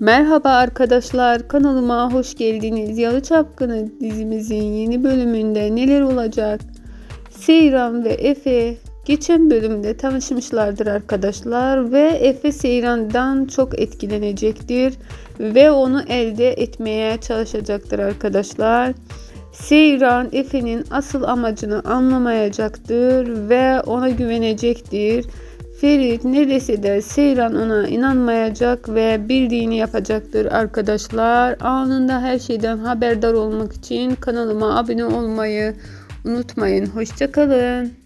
Merhaba arkadaşlar kanalıma hoş geldiniz. Yalı Çapkını dizimizin yeni bölümünde neler olacak? Seyran ve Efe geçen bölümde tanışmışlardır arkadaşlar ve Efe Seyran'dan çok etkilenecektir ve onu elde etmeye çalışacaktır arkadaşlar. Seyran Efe'nin asıl amacını anlamayacaktır ve ona güvenecektir. Ferit ne dese de Seyran ona inanmayacak ve bildiğini yapacaktır arkadaşlar. Anında her şeyden haberdar olmak için kanalıma abone olmayı unutmayın. Hoşçakalın.